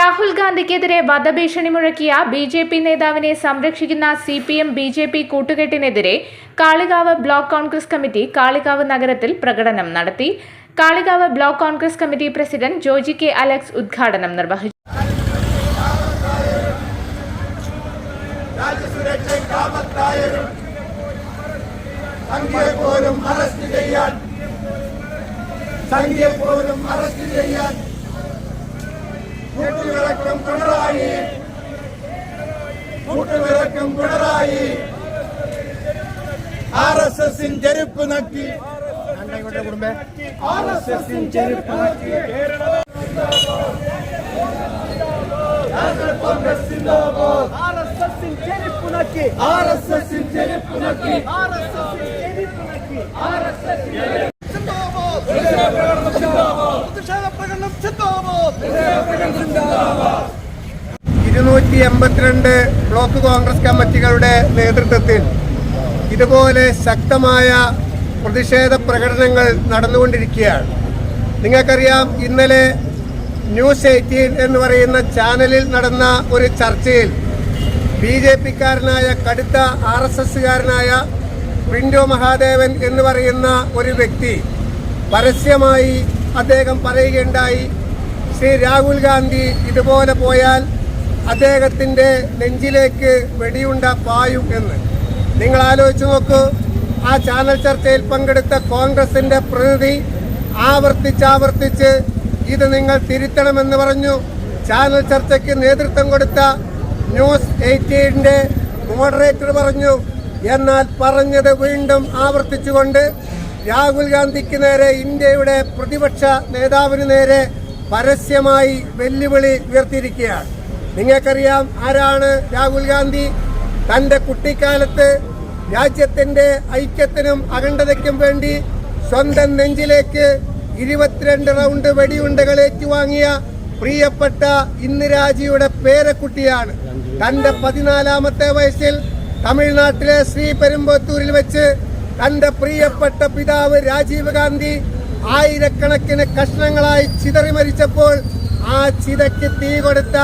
രാഹുൽ ഗാന്ധിക്കെതിരെ വധഭീഷണി മുഴക്കിയ ബി ജെ പി നേതാവിനെ സംരക്ഷിക്കുന്ന C P M B J P കൂട്ടുകെട്ടിനെതിരെ Kalikavu block Congress committee Kalikavu നഗരത്തിൽ പ്രകടനം നടത്തി. Kalikavu block Congress committee president Joji K Alex ഉദ്ഘാടനം നിർവഹിച്ചു. അറസ്റ്റ് ചെയ്യാൻ പോലും അറസ്റ്റ് ചെയ്യാൻ കൂട്ടുവിളക്കം പിണറായി കൂട്ടുവിളക്കം പിണറായി ആർ എസ് എസിൻ ചെരുപ്പ് നക്കി ആർ എസ് എസിൻ ചെരുപ്പ് നക്കി കോൺഗ്രസ് സിന്ദാബാദ് ആർ എസ് എസിൻ ചെരുപ്പ് നക്കി ആർ എസ് എസിൻ ചെരുപ്പ് നക്കി ആർ എസ് എസിൻ ചെരുപ്പ് നക്കി ആർ എസ് എസിൻ സിന്ദാബാദ് പ്രതിഷേധ പ്രകടനം സിന്ദാബാദ് ഇരുന്നൂറ്റി എൺപത്തിരണ്ട് ബ്ലോക്ക് കോൺഗ്രസ് കമ്മിറ്റികളുടെ നേതൃത്വത്തിൽ ഇതുപോലെ ശക്തമായ പ്രതിഷേധ പ്രകടനങ്ങൾ നടന്നുകൊണ്ടിരിക്കുകയാണ്. നിങ്ങൾക്കറിയാം ഇന്നലെ ന്യൂസ് എയ്റ്റീൻ എന്ന് പറയുന്ന ചാനലിൽ നടന്ന ഒരു ചർച്ചയിൽ ബി ജെ പിക്കാരനായ കടുത്ത ആർ എസ് എസ്സുകാരനായ പ്രിൻഡോ മഹാദേവൻ എന്ന് പറയുന്ന ഒരു വ്യക്തി പരസ്യമായി അദ്ദേഹം പറയുകയുണ്ടായി. ശ്രീ രാഹുൽ ഗാന്ധി ഇതുപോലെ പോയാൽ അദ്ദേഹത്തിന്റെ നെഞ്ചിലേക്ക് വെടിയുണ്ട പായും എന്ന്. നിങ്ങൾ ആലോചിച്ച് നോക്കൂ ആ ചാനൽ ചർച്ചയിൽ പങ്കെടുത്ത കോൺഗ്രസിന്റെ പ്രതിനിധി ആവർത്തിച്ചാവർത്തിച്ച് ഇത് നിങ്ങൾ തിരുത്തണമെന്ന് പറഞ്ഞു. ചാനൽ ചർച്ചയ്ക്ക് നേതൃത്വം കൊടുത്ത ന്യൂസ് എയ്റ്റീന്റെ മോഡറേറ്റർ പറഞ്ഞു. എന്നാൽ പറഞ്ഞത് വീണ്ടും ആവർത്തിച്ചുകൊണ്ട് രാഹുൽ ഗാന്ധിക്ക് നേരെ ഇന്ത്യയുടെ പ്രതിപക്ഷ നേതാവിന് നേരെ പരസ്യമായി വെല്ലുവിളി ഉയർത്തിയിരിക്കുകയാണ്. നിങ്ങൾക്കറിയാം ആരാണ് രാഹുൽ ഗാന്ധി? തന്റെ കുട്ടിക്കാലത്ത് രാജ്യത്തിന്റെ ഐക്യത്തിനും അഖണ്ഡതയ്ക്കും വേണ്ടി സ്വന്തം നെഞ്ചിലേക്ക് ഇരുപത്തിരണ്ട് റൗണ്ട് വെടിയുണ്ടകൾ ഏറ്റുവാങ്ങിയ പ്രിയപ്പെട്ട ഇന്ദിരാജിയുടെ പേരക്കുട്ടിയാണ്. തന്റെ പതിനാലാമത്തെ വയസ്സിൽ തമിഴ്നാട്ടിലെ ശ്രീ പെരുമ്പത്തൂരിൽ വെച്ച് തന്റെ പ്രിയപ്പെട്ട പിതാവ് രാജീവ് ഗാന്ധി ആയിരക്കണക്കിന് കഷ്ണങ്ങളായി ചിതറി മരിച്ചപ്പോൾ ആ ചിതയ്ക്ക് തീ കൊടുത്ത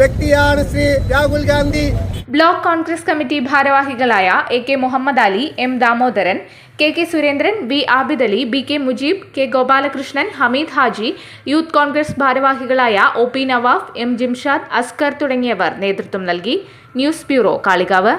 വ്യക്തിയാണ് Shri Rahul Gandhi. Block Congress committee ഭാരവാഹികളായ A K Muhammad Ali M Damodaran K K Surendran V Abid Ali B K Mujeeb K Gopalakrishnan Hameed Haji youth Congress ഭാരവാഹികളായ O P Nawaf M Jimshad Askar തുടങ്ങിയവർ നേതൃത്വം നൽകി. News bureau Kalikavu.